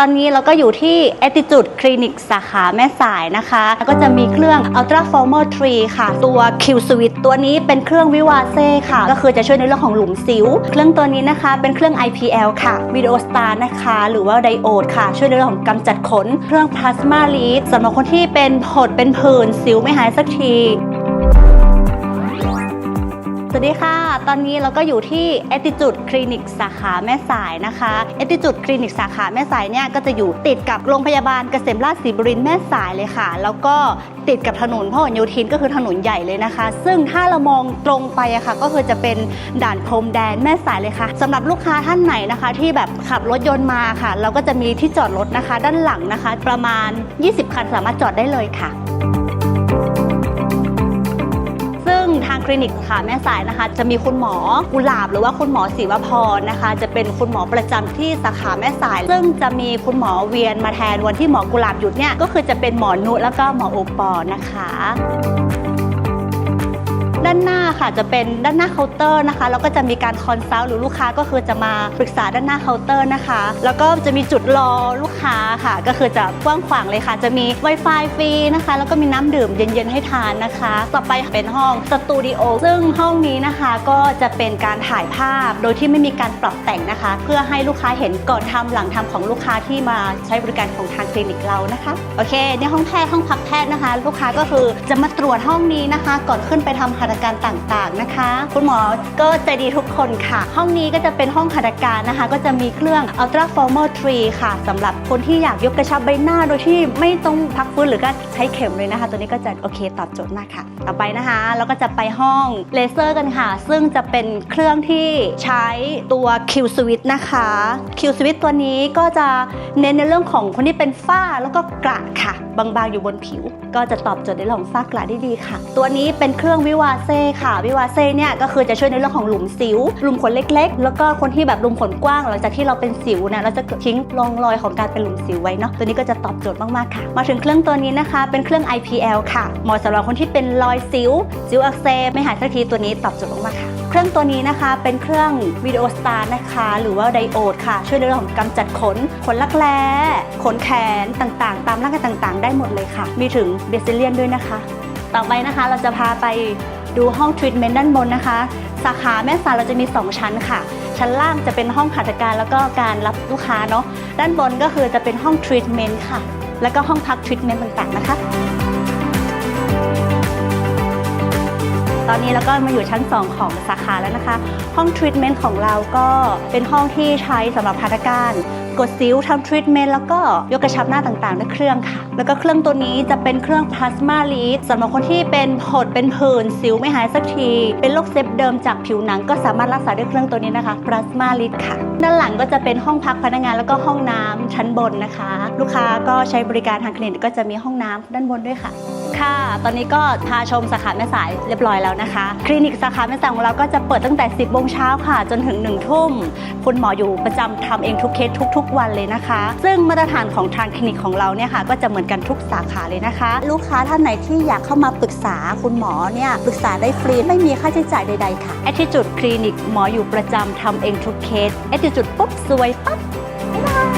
ตอนนี้เราก็อยู่ที่ Attitude Clinic สาขาแม่สายนะคะ ก็จะมีเครื่อง Ultra Formal 3 ค่ะ ตัว Q Switch ตัวนี้เป็นเครื่องวิวาเซ่ค่ะ ก็คือจะช่วยในเรื่องของหลุมสิว เครื่องตัวนี้นะคะเป็นเครื่อง IPL ค่ะ Video Star นะคะ หรือว่า Diode ค่ะ ช่วยในเรื่องของกำจัดขน เครื่อง Plasma Lead สำหรับคนที่เป็นผดเป็นผื่นสิวไม่หายสักที วัสดีค่ะ ตอนนี้เราก็อยู่ที่ Attitude Clinic สาขาแม่สายนะคะ Attitude Clinic สาขาแม่สายเนี่ยก็จะอยู่ติดกับโรงพยาบาลเกษมราชศรีบรินทร์แม่สายเลยค่ะ แล้วก็ติดกับถนนพหลโยธินก็คือถนนใหญ่เลยนะคะ ซึ่งถ้าเรามองตรงไปอะค่ะ ก็คือจะเป็นด่านพรมแดนแม่สายเลยค่ะสำหรับลูกค้าท่านไหนนะคะ ที่แบบขับรถยนต์มาค่ะ เราก็จะมีที่จอดรถนะคะ ด้านหลังนะคะ ประมาณ 20 คันสามารถจอดได้เลยค่ะ คลินิกค่ะแม่สายนะคะ จะมีคุณหมอกุหลาบหรือว่าคุณหมอศิวพรนะคะ จะเป็นคุณหมอประจำที่สาขาแม่สาย ซึ่งจะมีคุณหมอเวียนมาแทนวันที่หมอกุหลาบหยุดเนี่ยก็คือจะเป็นหมอนุแล้วก็หมอโอปอนะคะ ด้านหน้าค่ะจะเป็นด้านหน้าเคาน์เตอร์นะคะแล้วก็จะมีการคอนซัลท์หรือลูกค้าก็คือจะมาปรึกษาด้านหน้าเคาน์เตอร์นะคะ แล้วก็จะมีจุดรอลูกค้าค่ะ ก็คือจะกว้างขวางเลยค่ะ จะมี Wi-Fi ฟรีนะคะ แล้วก็มีน้ำดื่มเย็นๆให้ทานนะคะ ต่อไปเป็นห้องสตูดิโอซึ่งห้องนี้นะคะก็จะเป็นการถ่ายภาพโดยที่ไม่มีการปรับแต่งนะคะ เพื่อให้ลูกค้าเห็นก่อนทำหลังทำของลูกค้าที่มาใช้บริการของทางคลินิกเรานะคะโอเค ในห้องแพทย์ห้องพักแพทย์นะคะ ลูกค้าก็คือจะมาตรวจห้องนี้นะคะ ก่อนขึ้นไปทำหัตถการต่างๆนะคะ คุณหมอก็ใจดีทุกคนค่ะ ห้องนี้ก็จะเป็นห้องหัตถการนะคะ ก็จะมีเครื่อง Ultra Formal 3 ค่ะสำหรับคนที่อยากยกกระชับใบหน้าโดยที่ไม่ต้องพักฟื้นหรือก็ใช้เข็มเลยนะคะ ตัวนี้ก็จะโอเคตอบโจทย์มากค่ะ ต่อไปนะคะเราก็จะไปห้องเลเซอร์กันค่ะ ซึ่งจะเป็นเครื่องที่ใช้ตัว Q Switch นะคะ Q Switch ตัวนี้ก็จะเน้นในเรื่องของคนที่เป็นฝ้าแล้วก็กระค่ะ บางๆ อยู่บนผิว ก็จะตอบโจทย์ในเรื่องของฝ้ากระได้ดีค่ะ ตัวนี้เป็นเครื่องวิวาเซ่ค่ะ วิวาเซ่เนี่ยก็คือจะช่วยในเรื่องของหลุมสิว หลุมขนเล็ก ๆ แล้วก็คนที่แบบหลุมขนกว้างหลังจากที่เราเป็นสิวเนี่ยเราจะทิ้งรองรอยของการเป็นหลุมสิวไว้เนาะตัวนี้ก็จะตอบโจทย์มากๆค่ะ มาถึงเครื่องตัวนี้นะคะ เป็นเครื่อง IPL ค่ะเหมาะสำหรับคนที่เป็นรอยสิวสิวอักเสบไม่หายสักทีตัวนี้ตอบโจทย์มากๆค่ะ เครื่องตัวนี้นะคะเป็นเครื่อง Video Star นะคะ หรือว่า Diode ค่ะ ช่วยในเรื่องของกำจัดขน ขนลักแร้ขนแขนต่างๆ ตามร่างกายต่างๆ ได้หมดเลยค่ะ มีถึงเบซิเลียนด้วยนะคะ ต่อไปนะคะเราจะพาไปดูห้องทรีทเมนต์ด้านบนนะคะ สาขาแม่สายเราจะมี 2 ชั้นค่ะ ชั้นล่างจะเป็นห้องหัตถการแล้วก็การรับลูกค้าเนาะด้านบนก็คือจะเป็นห้องทรีทเมนต์ค่ะ แล้วก็ห้องพักทรีทเมนต์ต่างๆนะคะ ตอนนี้เราก็มาอยู่ชั้น 2 ของสาขาแล้วนะคะ ห้องทรีทเมนต์ของเราก็เป็นห้องที่ใช้สำหรับหัตถการกดซิวทำทรีทเมนต์แล้วก็ยกกระชับหน้าต่างๆด้วยเครื่องค่ะ แล้วก็เครื่องตัวนี้จะเป็นเครื่องพลาสมาลีดสำหรับคนที่เป็นผดเป็นผื่นสิวไม่หายสักที เป็นโรคเซฟเดิมจากผิวหนังก็สามารถรักษาด้วยเครื่องตัวนี้นะคะพลาสมาลีดค่ะ ด้านหลังก็จะเป็นห้องพักพนักงานแล้วก็ห้องน้ำชั้นบนนะคะ ลูกค้าก็ใช้บริการทางคลินิกก็จะมีห้องน้ำด้านบนด้วยค่ะ ค่ะ ตอนนี้ก็พาชมสาขาแม่สายเรียบร้อยแล้วนะคะ คลินิกสาขาแม่สายของเราก็จะเปิดตั้งแต่ 10โมงเช้าค่ะ จนถึง1ทุ่ม คุณหมออยู่ประจำทำเองทุกเคสทุก ๆ วันเลยนะคะ ซึ่งมาตรฐานของทางคลินิกของเราเนี่ยค่ะ ก็จะเหมือนกันทุกสาขาเลยนะคะ ลูกค้าท่านไหนที่อยากเข้ามาปรึกษาคุณหมอเนี่ยปรึกษาได้ฟรีไม่มีค่าใช้จ่ายใด ๆ ค่ะ Attitude Clinic หมออยู่ประจำทำเองทุกเคส Attitude ปุ๊บสวยปั๊บบ๊ายบาย